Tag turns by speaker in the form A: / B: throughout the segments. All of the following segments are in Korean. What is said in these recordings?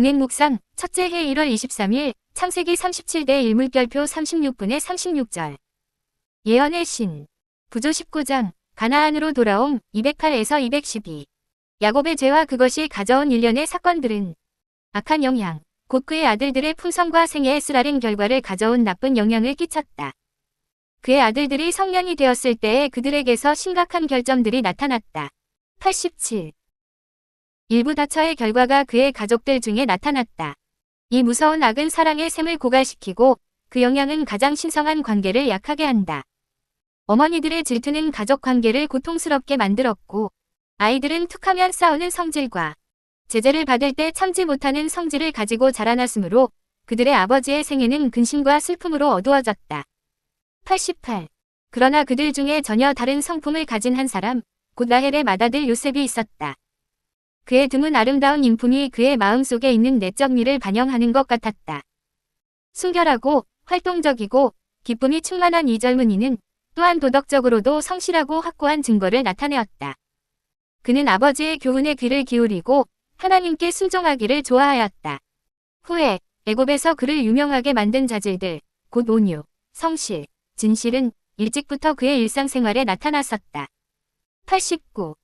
A: 동행목상 첫째 해 1월 23일 창세기 37대 1물결표 36분의 36절 예언의 신 부조 19장 가나안으로 돌아옴 208에서 212 야곱의 죄와 그것이 가져온 일련의 사건들은 악한 영향 곧 그의 아들들의 품성과 생애에 쓰라린 결과를 가져온 나쁜 영향을 끼쳤다. 그의 아들들이 성년이 되었을 때에 그들에게서 심각한 결점들이 나타났다. 87. 일부 다처의 결과가 그의 가족들 중에 나타났다. 이 무서운 악은 사랑의 샘을 고갈시키고 그 영향은 가장 신성한 관계를 약하게 한다. 어머니들의 질투는 가족 관계를 고통스럽게 만들었고 아이들은 툭하면 싸우는 성질과 제재를 받을 때 참지 못하는 성질을 가지고 자라났으므로 그들의 아버지의 생애는 근심과 슬픔으로 어두워졌다. 88. 그러나 그들 중에 전혀 다른 성품을 가진 한 사람, 곧 라헬의 맏아들 요셉이 있었다. 그의 드문 아름다운 인품이 그의 마음속에 있는 내적 미를 반영하는 것 같았다. 순결하고 활동적이고 기쁨이 충만한 이 젊은이는 또한 도덕적으로도 성실하고 확고한 증거를 나타내었다. 그는 아버지의 교훈에 귀를 기울이고 하나님께 순종하기를 좋아하였다. 후에 애굽에서 그를 유명하게 만든 자질들, 곧 온유, 성실, 진실은 일찍부터 그의 일상생활에 나타났었다. 89.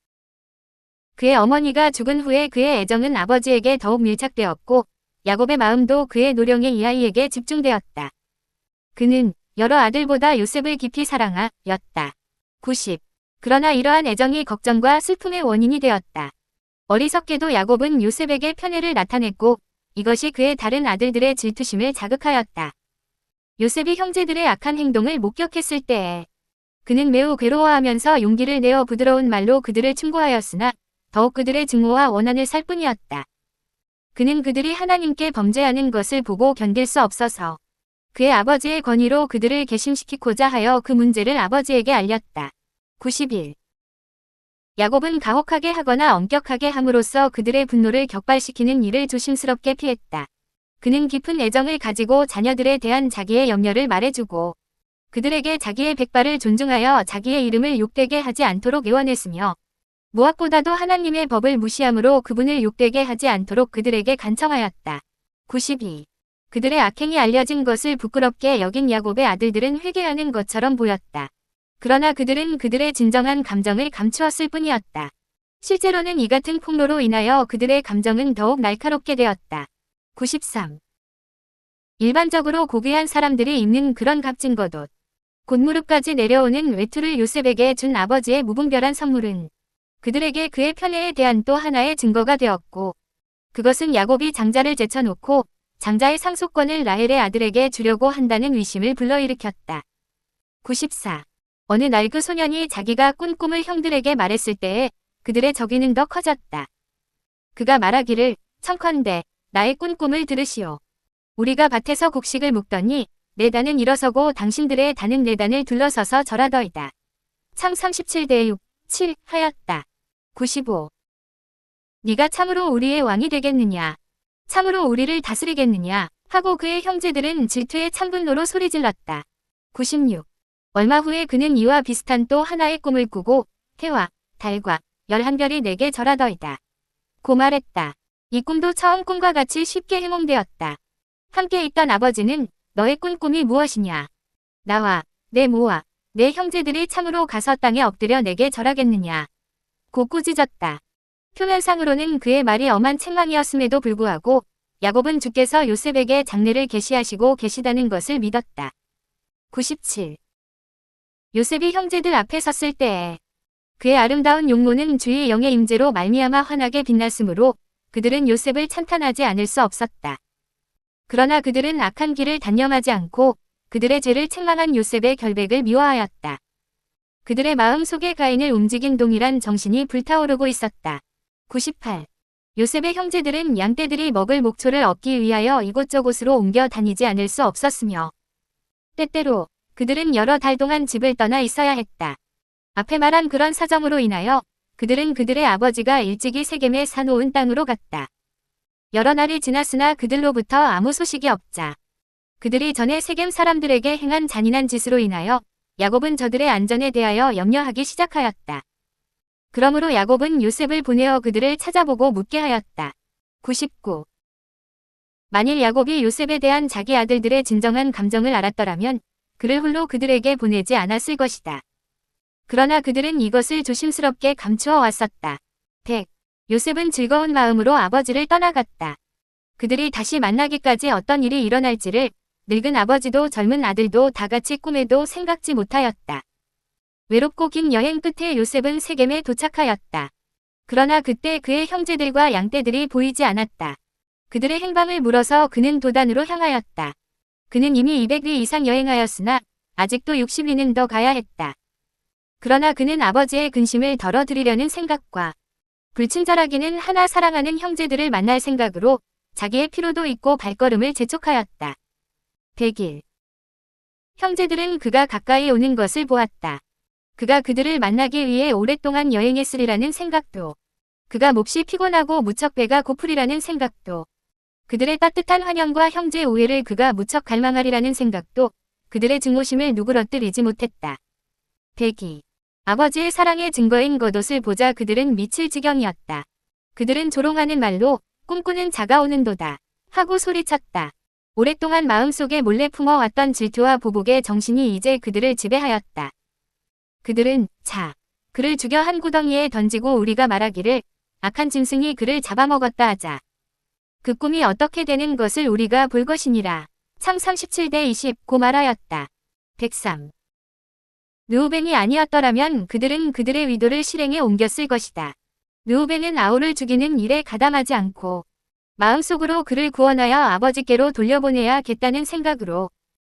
A: 그의 어머니가 죽은 후에 그의 애정은 아버지에게 더욱 밀착되었고 야곱의 마음도 그의 노령의 이 아이에게 집중되었다. 그는 여러 아들보다 요셉을 깊이 사랑하 였다. 90. 그러나 이러한 애정이 걱정과 슬픔의 원인이 되었다. 어리석게도 야곱은 요셉에게 편애를 나타냈고 이것이 그의 다른 아들들의 질투심을 자극하였다. 요셉이 형제들의 악한 행동을 목격했을 때에 그는 매우 괴로워하면서 용기를 내어 부드러운 말로 그들을 충고하였으나 더욱 그들의 증오와 원한을 살 뿐이었다. 그는 그들이 하나님께 범죄하는 것을 보고 견딜 수 없어서 그의 아버지의 권위로 그들을 개심시키고자 하여 그 문제를 아버지에게 알렸다. 91. 야곱은 가혹하게 하거나 엄격하게 함으로써 그들의 분노를 격발시키는 일을 조심스럽게 피했다. 그는 깊은 애정을 가지고 자녀들에 대한 자기의 염려를 말해주고 그들에게 자기의 백발을 존중하여 자기의 이름을 욕되게 하지 않도록 애원했으며 무엇보다도 하나님의 법을 무시함으로 그분을 욕되게 하지 않도록 그들에게 간청하였다. 92. 그들의 악행이 알려진 것을 부끄럽게 여긴 야곱의 아들들은 회개하는 것처럼 보였다. 그러나 그들은 그들의 진정한 감정을 감추었을 뿐이었다. 실제로는 이 같은 폭로로 인하여 그들의 감정은 더욱 날카롭게 되었다. 93. 일반적으로 고귀한 사람들이 입는 그런 값진 겉옷. 곧 무릎까지 내려오는 외투를 요셉에게 준 아버지의 무분별한 선물은 그들에게 그의 편애에 대한 또 하나의 증거가 되었고 그것은 야곱이 장자를 제쳐놓고 장자의 상속권을 라헬의 아들에게 주려고 한다는 의심을 불러일으켰다. 94. 어느 날 그 소년이 자기가 꾼 꿈을 형들에게 말했을 때에 그들의 적이는 더 커졌다. 그가 말하기를 청컨대 나의 꾼 꿈을 들으시오. 우리가 밭에서 곡식을 묵더니 내 단은 일어서고 당신들의 단은 내 단을 둘러서서 절하더이다. 창 37대 6, 7 하였다. 95. 네가 참으로 우리의 왕이 되겠느냐. 참으로 우리를 다스리겠느냐 하고 그의 형제들은 질투의 찬분노로 소리질렀다. 96. 얼마 후에 그는 이와 비슷한 또 하나의 꿈을 꾸고 해와 달과 열한 별이 내게 절하더이다. 고 말했다. 이 꿈도 처음 꿈과 같이 쉽게 해몽되었다. 함께 있던 아버지는 너의 꾼 꿈이 무엇이냐? 나와 내 모와 내 형제들이 참으로 가서 땅에 엎드려 내게 절하겠느냐? 고 꾸짖었다. 표면상으로는 그의 말이 엄한 책망이었음에도 불구하고 야곱은 주께서 요셉에게 장례를 계시하시고 계시다는 것을 믿었다. 97. 요셉이 형제들 앞에 섰을 때에 그의 아름다운 용모는 주의 영의 임재로 말미암아 환하게 빛났으므로 그들은 요셉을 찬탄하지 않을 수 없었다. 그러나 그들은 악한 길을 단념하지 않고 그들의 죄를 책망한 요셉의 결백을 미워하였다. 그들의 마음 속에 가인을 움직인 동일한 정신이 불타오르고 있었다. 98. 요셉의 형제들은 양떼들이 먹을 목초를 얻기 위하여 이곳저곳으로 옮겨 다니지 않을 수 없었으며 때때로 그들은 여러 달 동안 집을 떠나 있어야 했다. 앞에 말한 그런 사정으로 인하여 그들은 그들의 아버지가 일찍이 세겜에 사놓은 땅으로 갔다. 여러 날이 지났으나 그들로부터 아무 소식이 없자 그들이 전에 세겜 사람들에게 행한 잔인한 짓으로 인하여 야곱은 저들의 안전에 대하여 염려하기 시작하였다. 그러므로 야곱은 요셉을 보내어 그들을 찾아보고 묻게 하였다. 99. 만일 야곱이 요셉에 대한 자기 아들들의 진정한 감정을 알았더라면 그를 홀로 그들에게 보내지 않았을 것이다. 그러나 그들은 이것을 조심스럽게 감추어 왔었다. 100. 요셉은 즐거운 마음으로 아버지를 떠나갔다. 그들이 다시 만나기까지 어떤 일이 일어날지를 늙은 아버지도 젊은 아들도 다 같이 꿈에도 생각지 못하였다. 외롭고 긴 여행 끝에 요셉은 세겜에 도착하였다. 그러나 그때 그의 형제들과 양떼들이 보이지 않았다. 그들의 행방을 물어서 그는 도단으로 향하였다. 그는 이미 200리 이상 여행하였으나 아직도 60리는 더 가야 했다. 그러나 그는 아버지의 근심을 덜어드리려는 생각과 불친절하기는 하나 사랑하는 형제들을 만날 생각으로 자기의 피로도 있고 발걸음을 재촉하였다. 100일 형제들은 그가 가까이 오는 것을 보았다. 그가 그들을 만나기 위해 오랫동안 여행했으리라는 생각도 그가 몹시 피곤하고 무척 배가 고프리라는 생각도 그들의 따뜻한 환영과 형제 우애를 그가 무척 갈망하리라는 생각도 그들의 증오심을 누그러뜨리지 못했다. 102. 아버지의 사랑의 증거인 겉옷을 보자 그들은 미칠 지경이었다. 그들은 조롱하는 말로 꿈꾸는 자가 오는도다. 하고 소리쳤다. 오랫동안 마음속에 몰래 품어왔던 질투와 보복의 정신이 이제 그들을 지배하였다. 그들은 자, 그를 죽여 한 구덩이에 던지고 우리가 말하기를 악한 짐승이 그를 잡아먹었다 하자. 그 꿈이 어떻게 되는 것을 우리가 볼 것이니라. 창 37대 20 고 말하였다. 103. 느우벤이 아니었더라면 그들은 그들의 위도를 실행에 옮겼을 것이다. 느우벤은 아우를 죽이는 일에 가담하지 않고 마음속으로 그를 구원하여 아버지께로 돌려보내야겠다는 생각으로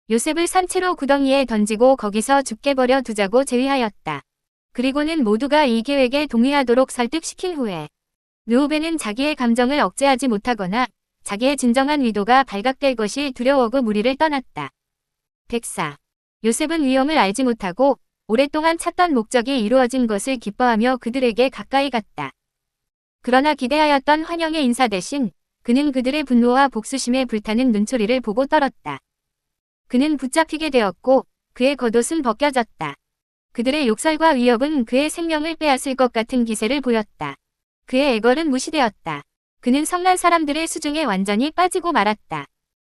A: 요셉을 산채로 구덩이에 던지고 거기서 죽게 버려 두자고 제의하였다. 그리고는 모두가 이 계획에 동의하도록 설득시킨 후에 느우벤은 자기의 감정을 억제하지 못하거나 자기의 진정한 의도가 발각될 것이 두려워고 무리를 떠났다. 백사 요셉은 위험을 알지 못하고 오랫동안 찾던 목적이 이루어진 것을 기뻐하며 그들에게 가까이 갔다. 그러나 기대하였던 환영의 인사 대신 그는 그들의 분노와 복수심에 불타는 눈초리를 보고 떨었다. 그는 붙잡히게 되었고 그의 겉옷은 벗겨졌다. 그들의 욕설과 위협은 그의 생명을 빼앗을 것 같은 기세를 보였다. 그의 애걸은 무시되었다. 그는 성난 사람들의 수중에 완전히 빠지고 말았다.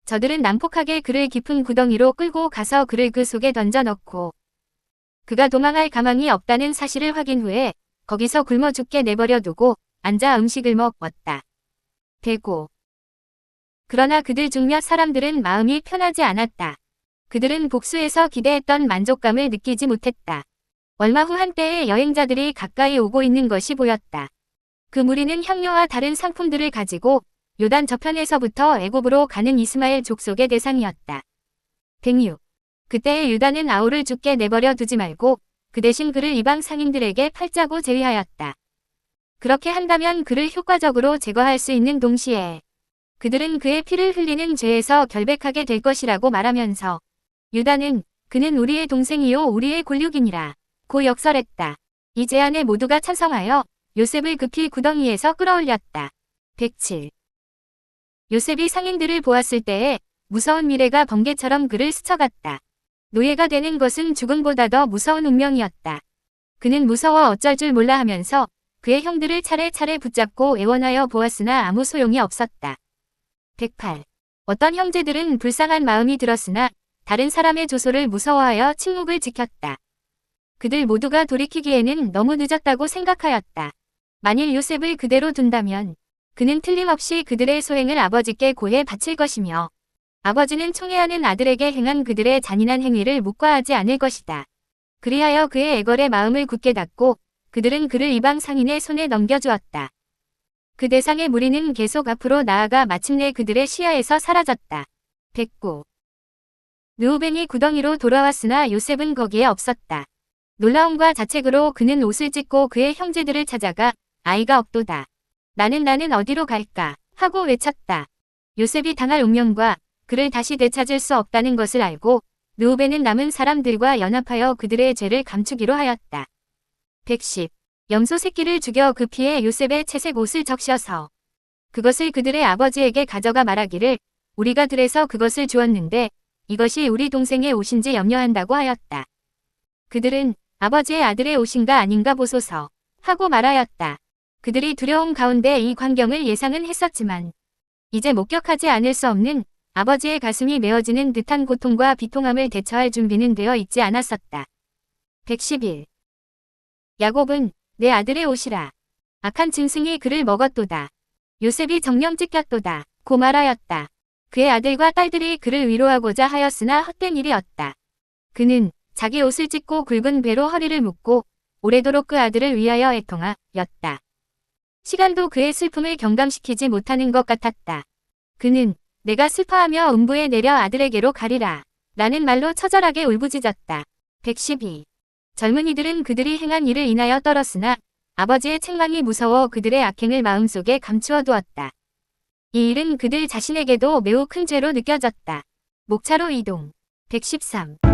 A: 저들은 난폭하게 그를 깊은 구덩이로 끌고 가서 그를 그 속에 던져 넣고 그가 도망할 가망이 없다는 사실을 확인 후에 거기서 굶어 죽게 내버려 두고 앉아 음식을 먹었다. 대고 그러나 그들 중 몇 사람들은 마음이 편하지 않았다. 그들은 복수에서 기대했던 만족감을 느끼지 못했다. 얼마 후 한때의 여행자들이 가까이 오고 있는 것이 보였다. 그 무리는 향료와 다른 상품들을 가지고 요단 저편에서부터 애굽으로 가는 이스마엘 족속의 대상이었다. 106. 그때의 유다는 아우를 죽게 내버려 두지 말고 그 대신 그를 이방 상인들에게 팔자고 제의하였다. 그렇게 한다면 그를 효과적으로 제거할 수 있는 동시에 그들은 그의 피를 흘리는 죄에서 결백하게 될 것이라고 말하면서 유다는 그는 우리의 동생이요 우리의 골육이니라 고 역설했다. 이 제안에 모두가 찬성하여 요셉을 급히 구덩이에서 끌어올렸다. 107. 요셉이 상인들을 보았을 때에 무서운 미래가 번개처럼 그를 스쳐갔다. 노예가 되는 것은 죽음보다 더 무서운 운명이었다. 그는 무서워 어쩔 줄 몰라 하면서 그의 형들을 차례차례 붙잡고 애원하여 보았으나 아무 소용이 없었다. 108. 어떤 형제들은 불쌍한 마음이 들었으나 다른 사람의 조소를 무서워하여 침묵을 지켰다. 그들 모두가 돌이키기에는 너무 늦었다고 생각하였다. 만일 요셉을 그대로 둔다면 그는 틀림없이 그들의 소행을 아버지께 고해 바칠 것이며 아버지는 총애하는 아들에게 행한 그들의 잔인한 행위를 묵과하지 않을 것이다. 그리하여 그의 애걸의 마음을 굳게 닫고 그들은 그를 이방 상인의 손에 넘겨주었다. 그 대상의 무리는 계속 앞으로 나아가 마침내 그들의 시야에서 사라졌다. 109. 느우벤이 구덩이로 돌아왔으나 요셉은 거기에 없었다. 놀라움과 자책으로 그는 옷을 찢고 그의 형제들을 찾아가 아이가 없도다. 나는 나는 어디로 갈까 하고 외쳤다. 요셉이 당할 운명과 그를 다시 되찾을 수 없다는 것을 알고 느우벤은 남은 사람들과 연합하여 그들의 죄를 감추기로 하였다. 110. 염소 새끼를 죽여 그 피에 요셉의 채색 옷을 적셔서 그것을 그들의 아버지에게 가져가 말하기를 우리가 들에서 그것을 주었는데 이것이 우리 동생의 옷인지 염려한다고 하였다. 그들은 아버지의 아들의 옷인가 아닌가 보소서 하고 말하였다. 그들이 두려움 가운데 이 광경을 예상은 했었지만 이제 목격하지 않을 수 없는 아버지의 가슴이 메어지는 듯한 고통과 비통함을 대처할 준비는 되어 있지 않았었다. 111. 야곱은 내 아들의 옷이라. 악한 짐승이 그를 먹었도다. 요셉이 정령 찢겼도다. 고 말하였다. 그의 아들과 딸들이 그를 위로하고자 하였으나 헛된 일이었다. 그는 자기 옷을 찢고 굵은 배로 허리를 묶고 오래도록 그 아들을 위하여 애통하 였다. 시간도 그의 슬픔을 경감시키지 못하는 것 같았다. 그는 내가 슬퍼하며 음부에 내려 아들에게로 가리라. 라는 말로 처절하게 울부짖었다. 112. 젊은이들은 그들이 행한 일을 인하여 떨었으나 아버지의 책망이 무서워 그들의 악행을 마음속에 감추어 두었다. 이 일은 그들 자신에게도 매우 큰 죄로 느껴졌다. 목차로 이동. 113.